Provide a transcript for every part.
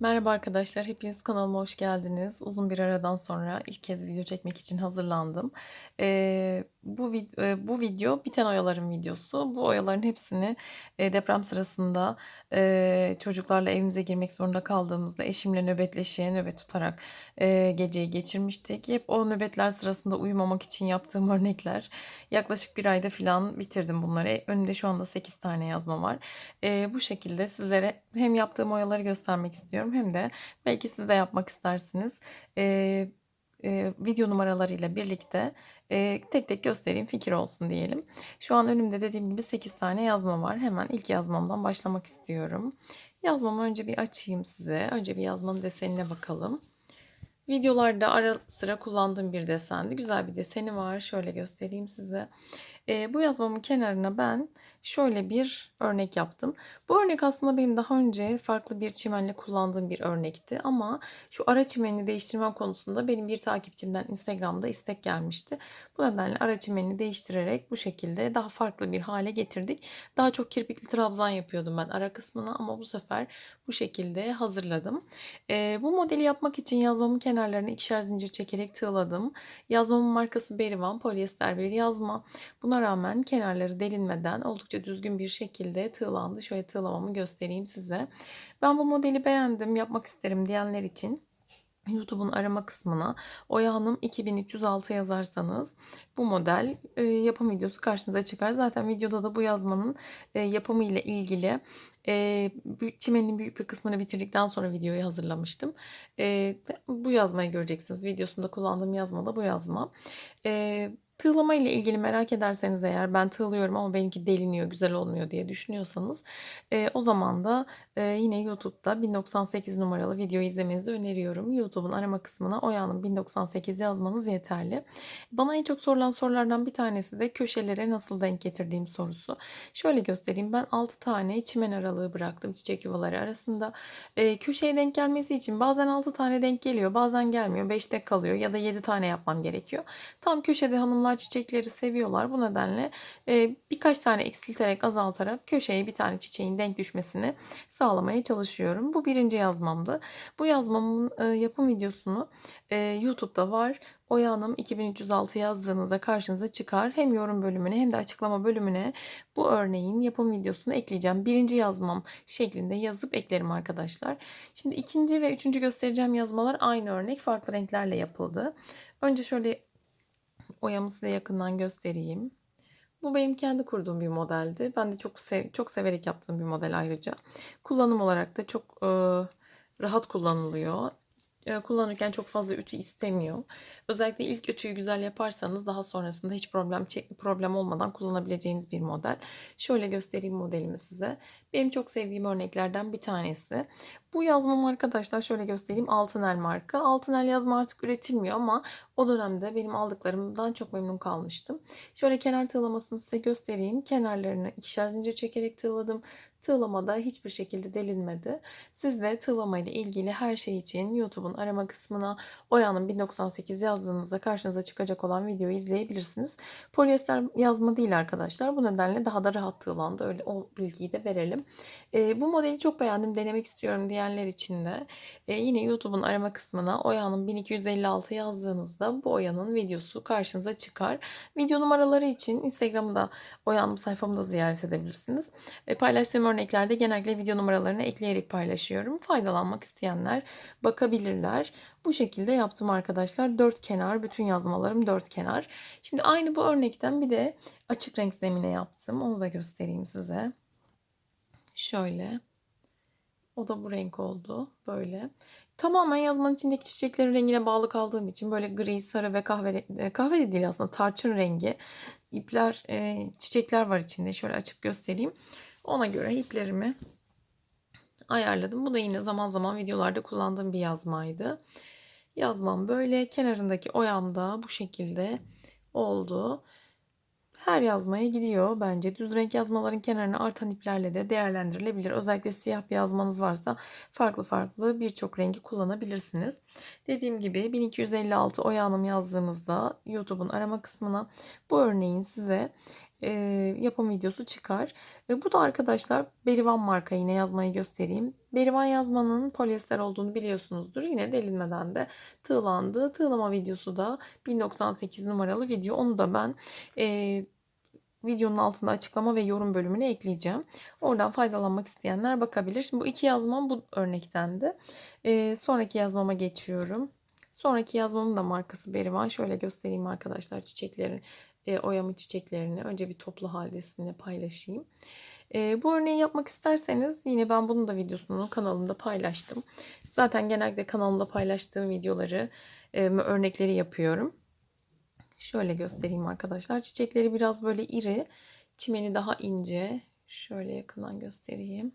Merhaba arkadaşlar, hepiniz kanalıma hoş geldiniz. Uzun bir aradan sonra ilk kez video çekmek için hazırlandım. Eee, bu vid eee, bu video biten oyaların videosu. Bu oyaların hepsini, eee, deprem sırasında, eee, çocuklarla evimize girmek zorunda kaldığımızda eşimle nöbetleşe, nöbet tutarak, eee, geceyi geçirmiştik. Hep o nöbetler sırasında uyumamak için yaptığım örnekler. Yaklaşık 1 ayda filan bitirdim bunları. E, önümde şu anda 8 tane yazma var. Eee, bu şekilde sizlere hem yaptığım oyaları göstermek istiyorum hem de belki siz de yapmak istersiniz. Eee, eee, video numaralarıyla birlikte, eee, tek tek göstereyim, fikir olsun diyelim. Şu an önümde dediğim gibi 8 tane yazma var. Hemen ilk yazmamdan başlamak istiyorum. Yazmamı önce bir açayım size. Önce bir yazmanın desenine bakalım. Videolarda ara sıra kullandığım bir desendi. Güzel bir deseni var. Şöyle göstereyim size. Eee, bu yazmamın kenarına ben şöyle bir örnek yaptım. Bu örnek aslında benim daha önce farklı bir çimenle kullandığım bir örnekti ama şu ara çimenini değiştirmem konusunda benim bir takipçimden Instagram'da istek gelmişti. Bu nedenle ara çimenini değiştirerek bu şekilde daha farklı bir hale getirdik. Daha çok kirpikli trabzan yapıyordum ben ara kısmına ama bu sefer bu şekilde hazırladım. Eee, bu modeli yapmak için yazmamın kenarlarına ikişer zincir çekerek tığladım. Yazmamın markası Berivan polyester bir yazma. Buna rağmen kenarları delinmeden oldukça düzgün bir şekilde tığlandı. Şöyle tığlamamı göstereyim size. Ben bu modeli beğendim, yapmak isterim diyenler için YouTube'un arama kısmına Oya Hanım 2306 yazarsanız bu model e, yapım videosu karşınıza çıkar. Zaten videoda da bu yazmanın e, yapımı ile ilgili e, çimenin büyük bir kısmını bitirdikten sonra videoyu hazırlamıştım. E, bu yazmayı göreceksiniz. Videosunda kullandığım yazma da bu yazma. E, Tığlama ile ilgili merak ederseniz eğer ben tığlıyorum ama benimki deliniyor, güzel olmuyor diye düşünüyorsanız e, o zaman da e, yine YouTube'da 1098 numaralı video izlemenizi öneriyorum. YouTube'un arama kısmına Oya'nın 1098 yazmanız yeterli. Bana en çok sorulan sorulardan bir tanesi de köşelere nasıl denk getirdiğim sorusu. Şöyle göstereyim ben 6 tane çimen aralığı bıraktım çiçek yuvaları arasında. E, köşeye denk gelmesi için bazen 6 tane denk geliyor bazen gelmiyor 5'te kalıyor ya da 7 tane yapmam gerekiyor. Tam köşede hanımlar çiçekleri seviyorlar. Bu nedenle e, birkaç tane eksilterek azaltarak köşeye bir tane çiçeğin denk düşmesini sağlamaya çalışıyorum. Bu birinci yazmamdı. Bu yazmamın e, yapım videosunu e, YouTube'da var. Oya Hanım 2306 yazdığınızda karşınıza çıkar. Hem yorum bölümüne hem de açıklama bölümüne bu örneğin yapım videosunu ekleyeceğim. Birinci yazmam şeklinde yazıp eklerim arkadaşlar. Şimdi ikinci ve üçüncü göstereceğim yazmalar aynı örnek farklı renklerle yapıldı. Önce şöyle Oyamı size yakından göstereyim. Bu benim kendi kurduğum bir modeldi. Ben de çok sev çok severek yaptığım bir model ayrıca. Kullanım olarak da çok e, rahat kullanılıyor. E, kullanırken çok fazla ütü istemiyor. Özellikle ilk ütüyü güzel yaparsanız daha sonrasında hiç problem problem olmadan kullanabileceğiniz bir model. Şöyle göstereyim modelimi size. Benim çok sevdiğim örneklerden bir tanesi. Bu yazmam arkadaşlar şöyle göstereyim Altınel marka. Altınel yazma artık üretilmiyor ama o dönemde benim aldıklarımdan çok memnun kalmıştım. Şöyle kenar tığlamasını size göstereyim. Kenarlarını ikişer zincir çekerek tığladım. Tığlamada hiçbir şekilde delinmedi. Siz de tığlama ile ilgili her şey için YouTube'un arama kısmına Oya'nın 1098 yazdığınızda karşınıza çıkacak olan videoyu izleyebilirsiniz. Polyester yazma değil arkadaşlar. Bu nedenle daha da rahat tığlandı. Öyle o bilgiyi de verelim. E, bu modeli çok beğendim. Denemek istiyorum diyenler için de e, yine YouTube'un arama kısmına Oya'nın 1256 yazdığınızda bu Oya'nın videosu karşınıza çıkar. Video numaraları için Instagram'da Oya'nın sayfamı da ziyaret edebilirsiniz. E, paylaştığım örneklerde genellikle video numaralarını ekleyerek paylaşıyorum. Faydalanmak isteyenler bakabilirler. Bu şekilde yaptım arkadaşlar. Dört kenar. Bütün yazmalarım dört kenar. Şimdi aynı bu örnekten bir de açık renk zemine yaptım. Onu da göstereyim size. Şöyle. O da bu renk oldu. Böyle. Tamamen yazmanın içindeki çiçeklerin rengine bağlı kaldığım için böyle gri, sarı ve kahve, e, kahve de değil aslında tarçın rengi ipler, e, çiçekler var içinde. Şöyle açıp göstereyim. Ona göre iplerimi ayarladım. Bu da yine zaman zaman videolarda kullandığım bir yazmaydı. Yazmam böyle. Kenarındaki oyam da bu şekilde oldu. Her yazmaya gidiyor bence. Düz renk yazmaların kenarına artan iplerle de değerlendirilebilir. Özellikle siyah bir yazmanız varsa farklı farklı birçok rengi kullanabilirsiniz. Dediğim gibi 1256 Oya Hanım yazdığınızda YouTube'un arama kısmına bu örneğin size e, yapım videosu çıkar. Ve bu da arkadaşlar Berivan marka yine yazmayı göstereyim. Berivan yazmanın polyester olduğunu biliyorsunuzdur. Yine delinmeden de tığlandı. Tığlama videosu da 1098 numaralı video. Onu da ben e, videonun altında açıklama ve yorum bölümüne ekleyeceğim. Oradan faydalanmak isteyenler bakabilir. Şimdi bu iki yazmam bu örnektendi. E, sonraki yazmama geçiyorum. Sonraki yazmamın da markası Berivan. Şöyle göstereyim arkadaşlar çiçeklerin, e, oyamı çiçeklerini. Önce bir toplu halde sizinle paylaşayım. E, bu örneği yapmak isterseniz yine ben bunun da videosunu kanalımda paylaştım. Zaten genelde kanalımda paylaştığım videoları, e, örnekleri yapıyorum. Şöyle göstereyim arkadaşlar. Çiçekleri biraz böyle iri, çimeni daha ince. Şöyle yakından göstereyim.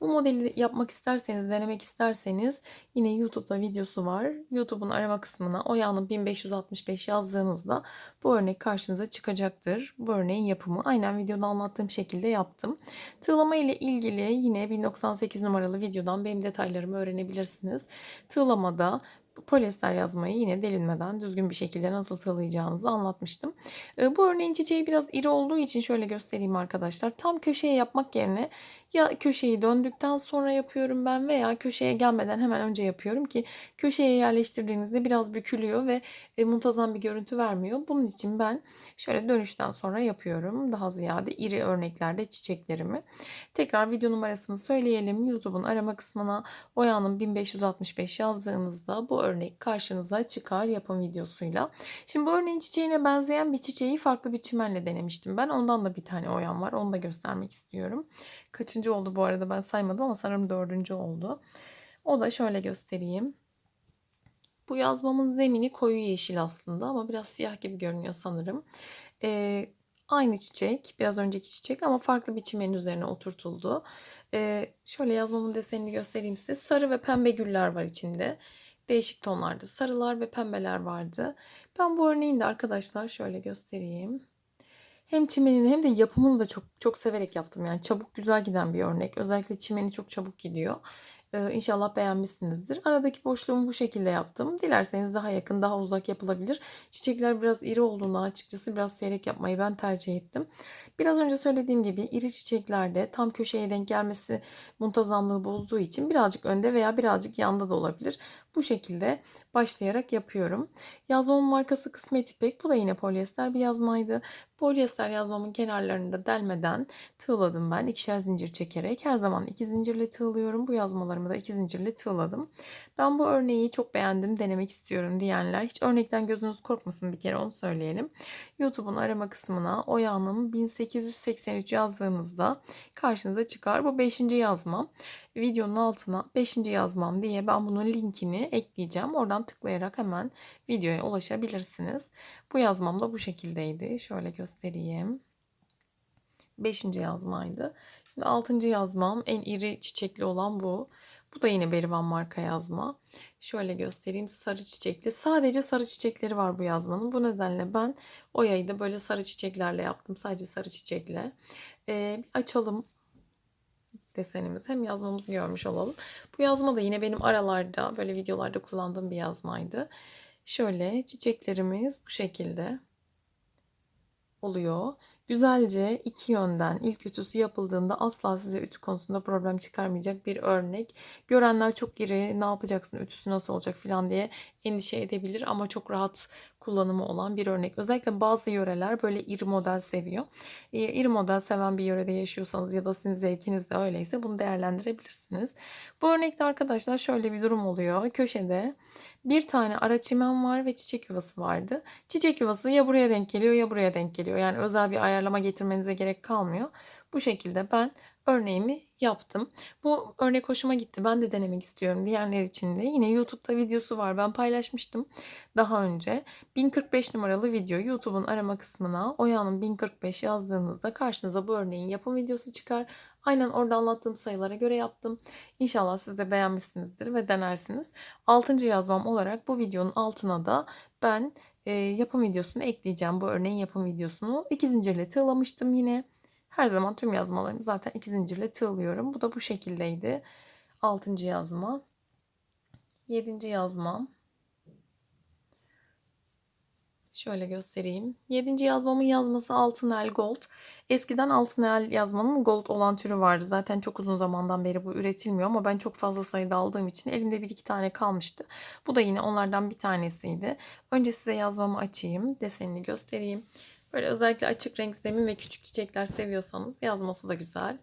Bu modeli yapmak isterseniz, denemek isterseniz yine YouTube'da videosu var. YouTube'un arama kısmına Oya'nın 1565 yazdığınızda bu örnek karşınıza çıkacaktır. Bu örneğin yapımı aynen videoda anlattığım şekilde yaptım. Tığlama ile ilgili yine 1098 numaralı videodan benim detaylarımı öğrenebilirsiniz. Tığlamada polyester yazmayı yine delinmeden düzgün bir şekilde nasıl tığlayacağınızı anlatmıştım. Ee, bu örneğin çiçeği biraz iri olduğu için şöyle göstereyim arkadaşlar. Tam köşeye yapmak yerine ya köşeyi döndükten sonra yapıyorum ben veya köşeye gelmeden hemen önce yapıyorum ki köşeye yerleştirdiğinizde biraz bükülüyor ve e, muntazam bir görüntü vermiyor. Bunun için ben şöyle dönüşten sonra yapıyorum. Daha ziyade iri örneklerde çiçeklerimi. Tekrar video numarasını söyleyelim. YouTube'un arama kısmına Oya'nın 1565 yazdığınızda bu örnek karşınıza çıkar yapım videosuyla. Şimdi bu örneğin çiçeğine benzeyen bir çiçeği farklı bir çimenle denemiştim ben. Ondan da bir tane oyam var. Onu da göstermek istiyorum. Kaçıncı oldu bu arada ben saymadım ama sanırım dördüncü oldu. O da şöyle göstereyim. Bu yazmamın zemini koyu yeşil aslında ama biraz siyah gibi görünüyor sanırım. Ee, aynı çiçek, biraz önceki çiçek ama farklı bir çimenin üzerine oturtuldu. Ee, şöyle yazmamın desenini göstereyim size. Sarı ve pembe güller var içinde değişik tonlarda sarılar ve pembeler vardı. Ben bu örneğini de arkadaşlar şöyle göstereyim. Hem çimenini hem de yapımını da çok çok severek yaptım. Yani çabuk güzel giden bir örnek. Özellikle çimeni çok çabuk gidiyor. Ee, inşallah beğenmişsinizdir. Aradaki boşluğumu bu şekilde yaptım. Dilerseniz daha yakın, daha uzak yapılabilir. Çiçekler biraz iri olduğundan açıkçası biraz seyrek yapmayı ben tercih ettim. Biraz önce söylediğim gibi iri çiçeklerde tam köşeye denk gelmesi muntazamlığı bozduğu için birazcık önde veya birazcık yanda da olabilir. Bu şekilde başlayarak yapıyorum. Yazmamın markası Kısmet İpek. Bu da yine polyester bir yazmaydı. Polyester yazmamın kenarlarında delmeden tığladım ben. ikişer zincir çekerek. Her zaman iki zincirle tığlıyorum. Bu yazmalarımı da iki zincirle tığladım. Ben bu örneği çok beğendim. Denemek istiyorum diyenler. Hiç örnekten gözünüz korkmasın bir kere onu söyleyelim. YouTube'un arama kısmına Oya'nın 1883 yazdığınızda karşınıza çıkar. Bu 5. yazmam. Videonun altına 5. yazmam diye ben bunun linkini ekleyeceğim. Oradan tıklayarak hemen videoya ulaşabilirsiniz. Bu yazmam da bu şekildeydi. Şöyle göstereyim. 5. yazmaydı. Şimdi 6. yazmam en iri çiçekli olan bu. Bu da yine Berivan marka yazma. Şöyle göstereyim sarı çiçekli. Sadece sarı çiçekleri var bu yazmanın. Bu nedenle ben o yayı da böyle sarı çiçeklerle yaptım. Sadece sarı çiçekle. Ee, açalım desenimiz hem yazmamızı görmüş olalım. Bu yazma da yine benim aralarda böyle videolarda kullandığım bir yazmaydı. Şöyle çiçeklerimiz bu şekilde oluyor. Güzelce iki yönden ilk ütüsü yapıldığında asla size ütü konusunda problem çıkarmayacak bir örnek. Görenler çok iri ne yapacaksın ütüsü nasıl olacak falan diye endişe edebilir ama çok rahat kullanımı olan bir örnek. Özellikle bazı yöreler böyle iri model seviyor. İri model seven bir yörede yaşıyorsanız ya da sizin zevkiniz de öyleyse bunu değerlendirebilirsiniz. Bu örnekte arkadaşlar şöyle bir durum oluyor. Köşede bir tane ara çimen var ve çiçek yuvası vardı. Çiçek yuvası ya buraya denk geliyor ya buraya denk geliyor. Yani özel bir ayarlama getirmenize gerek kalmıyor. Bu şekilde ben örneğimi yaptım. Bu örnek hoşuma gitti. Ben de denemek istiyorum diyenler için de yine YouTube'da videosu var. Ben paylaşmıştım daha önce. 1045 numaralı video YouTube'un arama kısmına Oya'nın 1045 yazdığınızda karşınıza bu örneğin yapım videosu çıkar. Aynen orada anlattığım sayılara göre yaptım. İnşallah siz de beğenmişsinizdir ve denersiniz. 6. yazmam olarak bu videonun altına da ben e, yapım videosunu ekleyeceğim. Bu örneğin yapım videosunu. iki zincirle tığlamıştım yine. Her zaman tüm yazmalarımı zaten iki zincirle tığlıyorum. Bu da bu şekildeydi. Altıncı yazma. Yedinci yazmam. Şöyle göstereyim. 7. yazmamın yazması altın el gold. Eskiden altın el yazmanın gold olan türü vardı. Zaten çok uzun zamandan beri bu üretilmiyor ama ben çok fazla sayıda aldığım için elimde bir iki tane kalmıştı. Bu da yine onlardan bir tanesiydi. Önce size yazmamı açayım. Desenini göstereyim. Böyle özellikle açık renk zemin ve küçük çiçekler seviyorsanız yazması da güzel.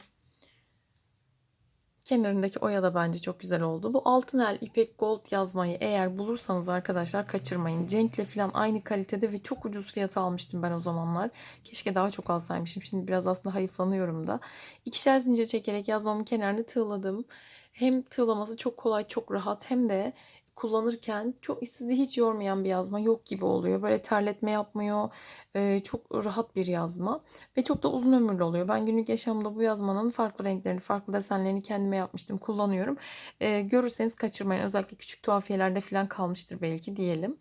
Kenarındaki oya da bence çok güzel oldu. Bu altın el ipek gold yazmayı eğer bulursanız arkadaşlar kaçırmayın. Cenk'le falan aynı kalitede ve çok ucuz fiyata almıştım ben o zamanlar. Keşke daha çok alsaymışım. Şimdi biraz aslında hayıflanıyorum da. İkişer zincir çekerek yazmamın kenarını tığladım. Hem tığlaması çok kolay, çok rahat hem de kullanırken çok sizi hiç yormayan bir yazma yok gibi oluyor. Böyle terletme yapmıyor. Ee, çok rahat bir yazma ve çok da uzun ömürlü oluyor. Ben günlük yaşamda bu yazmanın farklı renklerini, farklı desenlerini kendime yapmıştım, kullanıyorum. Ee, görürseniz kaçırmayın. Özellikle küçük tuhafiyelerde falan kalmıştır belki diyelim.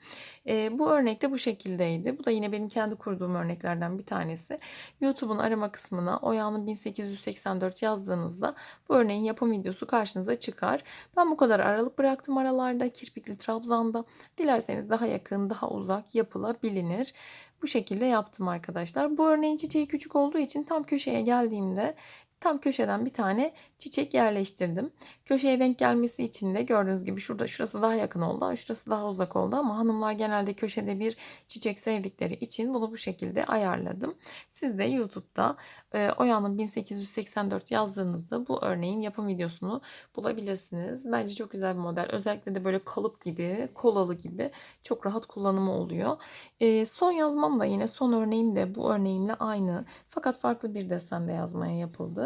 Ee, bu örnek de bu şekildeydi. Bu da yine benim kendi kurduğum örneklerden bir tanesi. YouTube'un arama kısmına Oya'nın 1884 yazdığınızda bu örneğin yapım videosu karşınıza çıkar. Ben bu kadar aralık bıraktım aralarda. Kirpikli Trabzan'da. Dilerseniz daha yakın, daha uzak yapılabilir. Bu şekilde yaptım arkadaşlar. Bu örneğin çiçeği küçük olduğu için tam köşeye geldiğimde tam köşeden bir tane çiçek yerleştirdim. Köşeye denk gelmesi için de gördüğünüz gibi şurada şurası daha yakın oldu, şurası daha uzak oldu ama hanımlar genelde köşede bir çiçek sevdikleri için bunu bu şekilde ayarladım. Siz de YouTube'da e, Oya'nın 1884 yazdığınızda bu örneğin yapım videosunu bulabilirsiniz. Bence çok güzel bir model. Özellikle de böyle kalıp gibi, kolalı gibi çok rahat kullanımı oluyor. E, son yazmam da yine son örneğim de bu örneğimle aynı. Fakat farklı bir desende yazmaya yapıldı.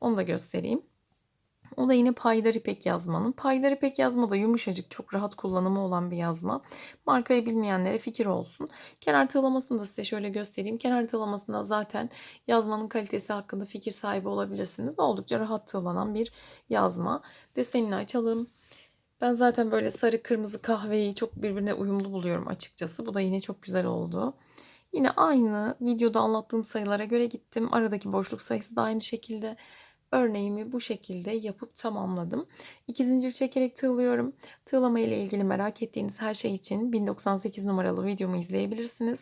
Onu da göstereyim. O da yine paydar ipek yazmanın. Paydar ipek yazma da yumuşacık, çok rahat kullanımı olan bir yazma. Markayı bilmeyenlere fikir olsun. Kenar tığlamasını da size şöyle göstereyim. Kenar tığlamasında zaten yazmanın kalitesi hakkında fikir sahibi olabilirsiniz. Oldukça rahat tığlanan bir yazma. Desenini açalım. Ben zaten böyle sarı, kırmızı, kahveyi çok birbirine uyumlu buluyorum açıkçası. Bu da yine çok güzel oldu. Yine aynı videoda anlattığım sayılara göre gittim. Aradaki boşluk sayısı da aynı şekilde örneğimi bu şekilde yapıp tamamladım. İki zincir çekerek tığlıyorum. Tığlama ile ilgili merak ettiğiniz her şey için 1098 numaralı videomu izleyebilirsiniz.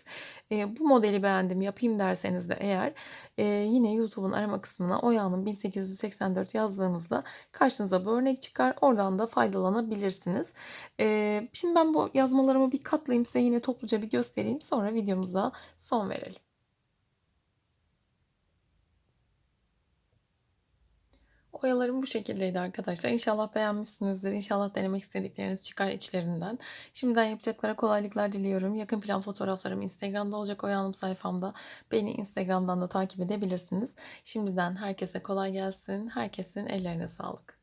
E, bu modeli beğendim yapayım derseniz de eğer e, yine YouTube'un arama kısmına Oya'nın 1884 yazdığınızda karşınıza bu örnek çıkar. Oradan da faydalanabilirsiniz. E, şimdi ben bu yazmalarımı bir katlayayım size yine topluca bir göstereyim. Sonra videomuza son verelim. Oyalarım bu şekildeydi arkadaşlar. İnşallah beğenmişsinizdir. İnşallah denemek istedikleriniz çıkar içlerinden. Şimdiden yapacaklara kolaylıklar diliyorum. Yakın plan fotoğraflarım Instagram'da olacak Oyanım sayfamda. Beni Instagram'dan da takip edebilirsiniz. Şimdiden herkese kolay gelsin. Herkesin ellerine sağlık.